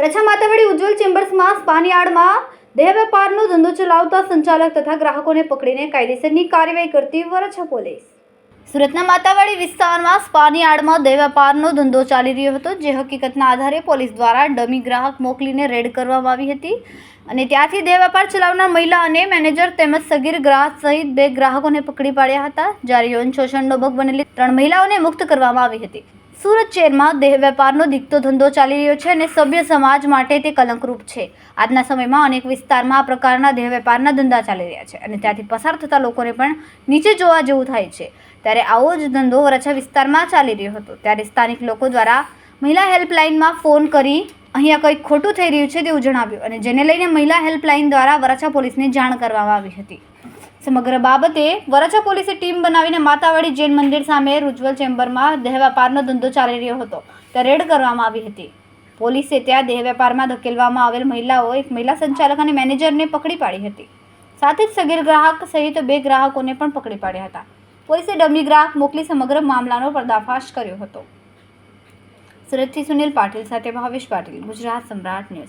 વરછા માતાવાડી ઉજ્જવલ ચેમ્બર્સમાં સ્પાની દેહ વેપારનો ધંધો ચલાવતા સંચાલક તથા ગ્રાહકોને પકડીને કાયદેસરની કાર્યવાહી કરતી વરછા પોલીસ. સુરતના માતાવાડી વિસ્તારમાં સ્પાની આડમાં દેહ વેપારનો ધંધો ચાલી રહ્યો હતો, જે હકીકતના આધારે પોલીસ દ્વારા ડમી ગ્રાહક મોકલીને રેડ કરવામાં આવી હતી અને ત્યાંથી દેહ વેપાર ચલાવનાર મહિલા અને મેનેજર તેમજ સગીર ગ્રાહક સહિત બે ગ્રાહકોને પકડી પાડ્યા હતા. જ્યારે યૌન શોષણનો ભોગ બનેલી ત્રણ મહિલાઓને મુક્ત કરવામાં આવી હતી. સુરત શહેરમાં દેહ વેપારનો દીકતો ધંધો ચાલી રહ્યો છે અને સભ્ય સમાજ માટે તે કલંકરૂપ છે. આજના સમયમાં અનેક વિસ્તારમાં આ પ્રકારના દેહ વેપારના ધંધા ચાલી રહ્યા છે અને ત્યાંથી પસાર થતા લોકોને પણ નીચે જોવા જેવું થાય છે. ત્યારે આવો જ ધંધો વરછા વિસ્તારમાં ચાલી રહ્યો હતો. ત્યારે સ્થાનિક લોકો દ્વારા મહિલા હેલ્પલાઇનમાં ફોન કરી અહીંયા કંઈક ખોટું થઈ રહ્યું છે તેવું જણાવ્યું અને જેને લઈને મહિલા હેલ્પલાઇન દ્વારા વરાછા પોલીસને જાણ કરવામાં આવી હતી. સમગ્ર બાબતે વરાછા પોલીસે ટીમ બનાવીને માતાવાડી જૈન મંદિર સામે રૂજવલ ચેમ્બરમાં દેહ વેપારનો ધંધો ચાલી રહ્યો હતો. ત્યાં રેડ કરવામાં આવી હતી. પોલીસે ત્યાં દેહ વેપારમાં ધકેલવામાં આવેલ મહિલાઓ એક મહિલા સંચાલક અને મેનેજરને પકડી પાડી હતી. સાથે જ સગીર ગ્રાહક સહિત બે ગ્રાહકોને પણ પકડી પાડ્યા હતા. પોલીસે ડમી ગ્રાહક મોકલી સમગ્ર મામલાનો પર્દાફાશ કર્યો હતો. સુરતથી સુનિલ પાટીલ સાથે ભાવેશ પાટીલ ગુજરાત સમ્રાટ ન્યૂઝ.